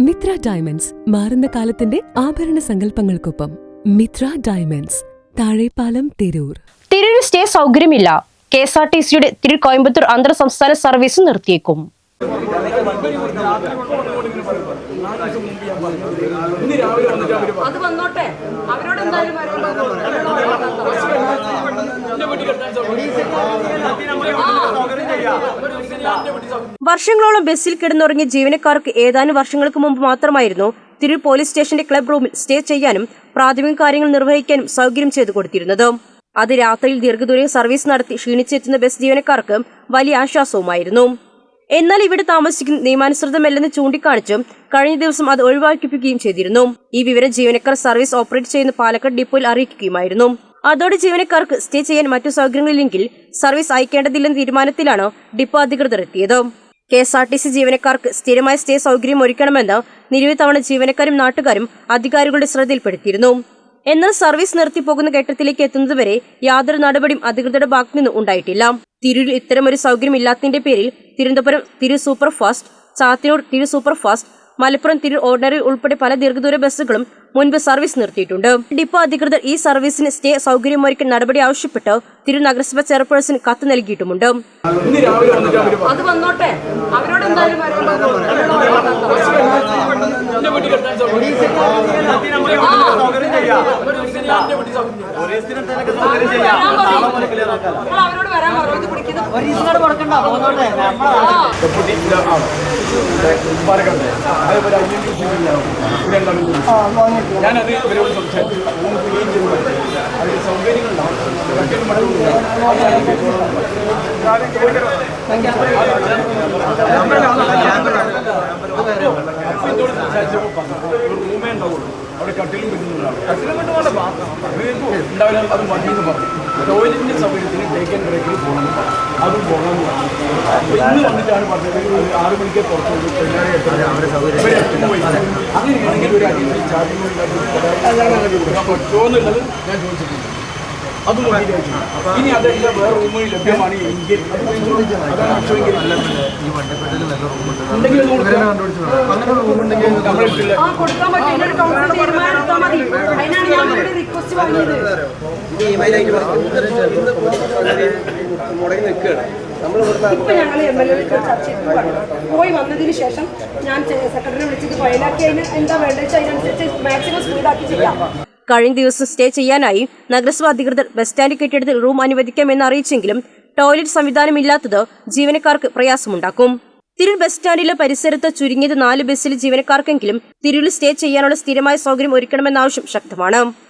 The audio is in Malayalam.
മിത്ര ഡയമണ്ട്സ് മാറുന്ന കാലത്തിന്റെ ആഭരണ സങ്കല്പങ്ങൾക്കൊപ്പം മിത്ര ഡയമണ്ട്സ് താഴെപ്പാലം തിരൂർ. തിരൂർ സ്റ്റേ സൗകര്യമില്ല. കെ എസ് ആർ ടി സിയുടെ തിരു കോയമ്പത്തൂർ അന്തർ സംസ്ഥാന സർവീസ് നിർത്തിയേക്കും. അത് വന്നോട്ടെ. അവരോട് എന്തായാലും വർഷങ്ങളോളം ബസ്സിൽ കിടന്നുറങ്ങിയ ജീവനക്കാർക്ക് ഏതാനും വർഷങ്ങൾക്ക് മുമ്പ് മാത്രമായിരുന്നു തിരൂർ പോലീസ് സ്റ്റേഷന്റെ ക്ലബ് റൂമിൽ സ്റ്റേ ചെയ്യാനും പ്രാഥമിക കാര്യങ്ങൾ നിർവഹിക്കാനും സൗകര്യം ചെയ്തു കൊടുത്തിരുന്നത്. അത് രാത്രിയിൽ ദീർഘദൂര സർവീസ് നടത്തി ക്ഷീണിച്ചെത്തുന്ന ബസ് ജീവനക്കാർക്ക് വലിയ ആശ്വാസവുമായിരുന്നു. എന്നാൽ ഇവിടെ താമസിക്കുന്ന നിയമാനുസൃതമല്ലെന്ന് ചൂണ്ടിക്കാണിച്ചും കഴിഞ്ഞ ദിവസം അത് ഒഴിവാക്കിപ്പിക്കുകയും ചെയ്തിരുന്നു. ഈ വിവരം ജീവനക്കാർ സർവീസ് ഓപ്പറേറ്റ് ചെയ്യുന്ന പാലക്കാട് ഡിപ്പോയിൽ അറിയിക്കുകയുമായിരുന്നു. അതോടെ ജീവനക്കാർക്ക് സ്റ്റേ ചെയ്യാൻ മറ്റു സൗകര്യങ്ങളില്ലെങ്കിൽ സർവീസ് അയക്കേണ്ടതില്ലെന്ന തീരുമാനത്തിലാണോ ഡിപ്പോ അധികൃതർ എത്തിയത്. K S R T C ജീവനക്കാർക്ക് സ്ഥിരമായ സ്റ്റേ സൗകര്യം ഒരുക്കണമെന്ന് നിരവധി തവണ ജീവനക്കാരും നാട്ടുകാരും അധികാരികളുടെ ശ്രദ്ധയിൽപ്പെടുത്തിയിരുന്നു. എന്നാൽ സർവീസ് നിർത്തിപ്പോകുന്ന ഘട്ടത്തിലേക്ക് എത്തുന്നതുവരെ യാതൊരു നടപടിയും അധികൃതരുടെ ഭാഗത്തു നിന്ന് ഉണ്ടായിട്ടില്ല. തിരൂരിൽ ഇത്തരമൊരു സൗകര്യം ഇല്ലാത്തതിന്റെ പേരിൽ തിരുവനന്തപുരം തിരു സൂപ്പർ ഫാസ്റ്റ് ചാത്തിനൂർ തിരു സൂപ്പർ ഫാസ്റ്റ് മലപ്പുറം തിരു ഓർഡിനറി ഉൾപ്പെടെ പല ദീർഘദൂര ബസ്സുകളും മുൻപ് സർവീസ് നിർത്തിയിട്ടുണ്ട്. ഡിപ്പോ അധികൃതർ ഈ സർവീസിന് സ്റ്റേ സൗകര്യമൊരുക്കാൻ നടപടി ആവശ്യപ്പെട്ട് തിരു നഗരസഭ ചെയർപേഴ്സൺ കത്ത് നൽകിയിട്ടുമുണ്ട്. അത് വന്നോട്ടെ. അവരോട് എന്തായാലും അവരോട് വരാൻ പറഞ്ഞു. ഞാനത് ഇവരോട് സംസാരിച്ചു അതിന് സൗകര്യങ്ങളുണ്ടാവും മറ്റൊരു മറ്റും സംസാരിച്ചപ്പോൾ പറഞ്ഞു ഒരു റൂമേ ഉണ്ടാവുള്ളൂ അവിടെ കട്ടിലും കിട്ടുന്നതാണ് കട്ടിലും കിട്ടുന്ന ഉണ്ടാവില്ല അത് മതി എന്ന് പറഞ്ഞു. ടോയ്ലറ്റിന്റെ സൗകര്യത്തിന് ടേക്ക് ആൻഡ് ബ്രേക്കിൽ പോകണം അതും പോകണം പറഞ്ഞു. ഇന്ന് വന്നിട്ടാണ് പറഞ്ഞത് ഒരു ആറ് മണിക്ക് പുറത്തു അങ്ങനെയാണെങ്കിൽ ഒരു അടിയന്തര ചാർജിങ് പറ്റുമോ എന്നുള്ളത് ഞാൻ ചോദിച്ചിട്ടുണ്ട്. അത് ഇനി അതല്ല വേറെ റൂമുകൾ ലഭ്യമാണ് എങ്കിൽ ഇപ്പൊ ഞങ്ങൾ എം എൽ എ ചർച്ച ചെയ്ത്. പോയി വന്നതിന് ശേഷം ഞാൻ സെക്രട്ടറി വിളിച്ചിട്ട് ഫയലാക്കി അതിന് എന്താ വേണ്ടത് വെച്ചാൽ അതിനനുസരിച്ച് മാക്സിമം സ്പീഡാക്കി ചെയ്യാം. കഴിഞ്ഞ ദിവസം സ്റ്റേ ചെയ്യാനായി നഗരസഭ അധികൃതർ ബസ് സ്റ്റാൻഡ് കെട്ടിടത്തിൽ റൂം അനുവദിക്കാമെന്ന് അറിയിച്ചെങ്കിലും ടോയ്ലറ്റ് സംവിധാനമില്ലാത്തത് ജീവനക്കാർക്ക് പ്രയാസമുണ്ടാക്കും. തിരൂർ ബസ് സ്റ്റാൻഡിലെ പരിസരത്ത് ചുരുങ്ങിയത് നാല് ബസ്സിലെ ജീവനക്കാർക്കെങ്കിലും തിരൂരിൽ സ്റ്റേ ചെയ്യാനുള്ള സ്ഥിരമായ സൗകര്യം ഒരുക്കണമെന്ന ആവശ്യം ശക്തമാണ്.